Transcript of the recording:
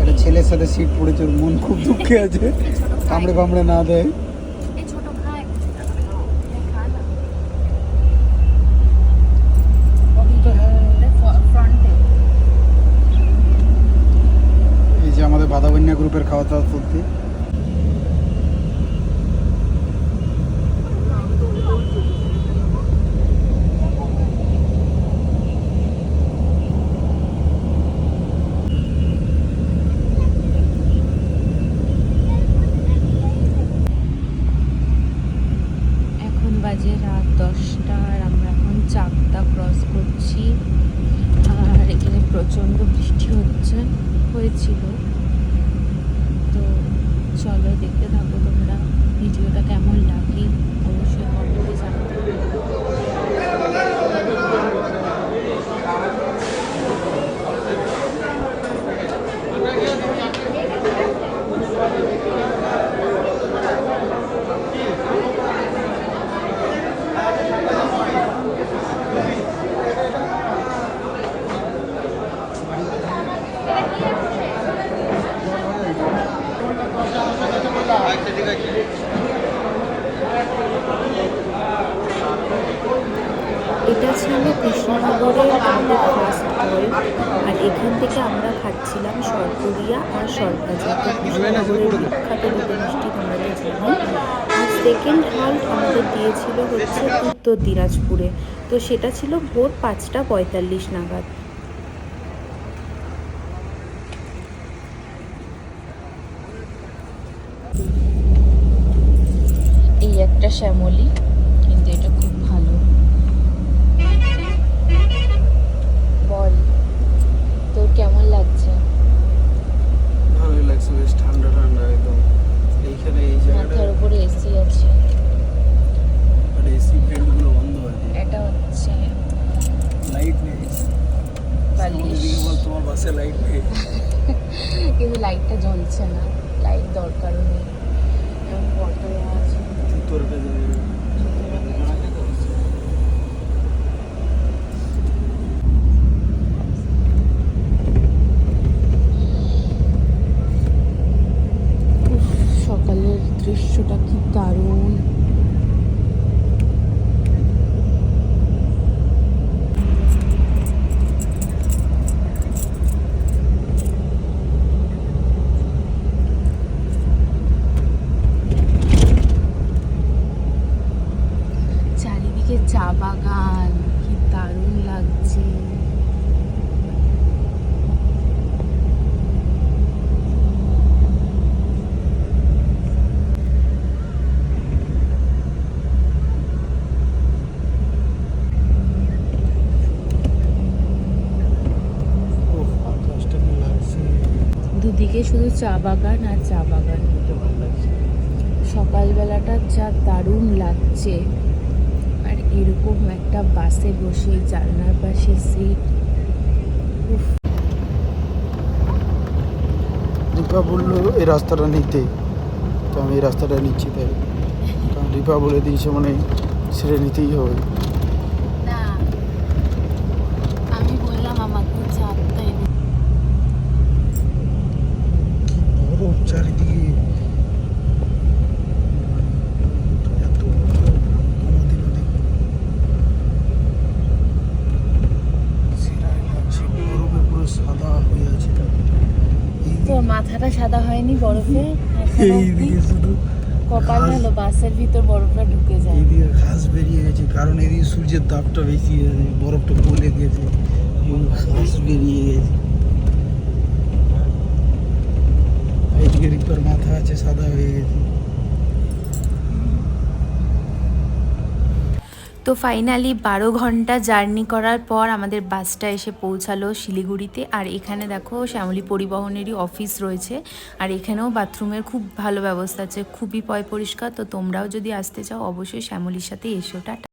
একটা ছেলের সাথে সিট পড়েছে ওর মন খুব দুঃখে আছে। কামড়ে ফামড়ে না দেয়। দশটা আর আমরা এখন চাকদা ক্রস করছি। আর এখানে প্রচণ্ড বৃষ্টি হচ্ছে, হয়েছিল। তো চলো দেখতে থাকো তোমরা ভিডিওটা কেমন লাগে অবশ্যই কমেন্টে জানাতে এটা ছিল কৃষ্ণনগরের আমাদের ফার্স্ট হল আর এখান থেকে আমরা খাচ্ছিলাম সরপুরিয়া আর সরভাজা তো কৃষ্ণনগরের বিখ্যাত দুটো মিষ্টি তোমরা আর সেকেন্ড হল্ট আমাদের দিয়েছিল হচ্ছে উত্তর দিনাজপুরে তো সেটা ছিল ভোর পাঁচটা পঁয়তাল্লিশ নাগাদ এই একটা শ্যামলি, কিন্তু এটা খুব ভালো বল তোর কেমন লাগছে ভালোই লাগছে বেশ ঠান্ডা ঠান্ডা একদম এইখানে এই মাথার উপরে এসি আছে আর এসি ফ্যানগুলো বন্ধ আছে এটা হচ্ছে লাইট নেই বালিশ এদিকে বল তোমার বাসে লাইট নেই কিন্তু লাইটটা জ্বলছে না। লাইট দরকারও নেই। বটল আছে। জুতোর সকালের দৃশ্যটা কি দারুণ। চারিদিকে চা বাগান কি দারুণ লাগছে। দুদিকে শুধু চা বাগান আর চা বাগান। সকালবেলাটা যা দারুণ লাগছে। আর এরকম একটা বাসে বসে, জানলার পাশে সিট রিপা বলল, এই রাস্তাটা নিতে। তো আমি এই রাস্তাটা নিচ্ছি তাই। কারণ রিপা বলে দিয়েছে মানে সেটা নিতেই হবে না আমি বললাম আমাকে চাপটাই বরফ চারিদিকে এত বরফ, আমাদেরও দেখো। সেরাই লাগছে, বরফে পুরো সাদা হয়ে আছে তোর মাথাটা সাদা হয়নি বরফে এইদিকে শুধু কপাল। ভালো বাসের ভিতর বরফটা ঢুকে যায় এইদিকে ঘাস বেরিয়ে গেছে কারণ এদিকে সূর্যের তাপটা বেশি আছে, বরফটা গলে গেছে এবং ঘাস বেরিয়ে গেছে এইদিকে রিপার মাথা আছে সাদা হয়ে গেছে তো ফাইনালি বারো ঘণ্টা জার্নি করার পর আমাদের বাসটা এসে পৌঁছালো শিলিগুড়িতে। আর এখানে দেখো শ্যামলী পরিবহনেরই অফিস রয়েছে। আর এখানেও বাথরুমের খুব ভালো ব্যবস্থা আছে, খুবই পয় পরিষ্কার। তো তোমরাও যদি আসতে চাও, অবশ্যই শ্যামলির সাথে এসো, টাটা।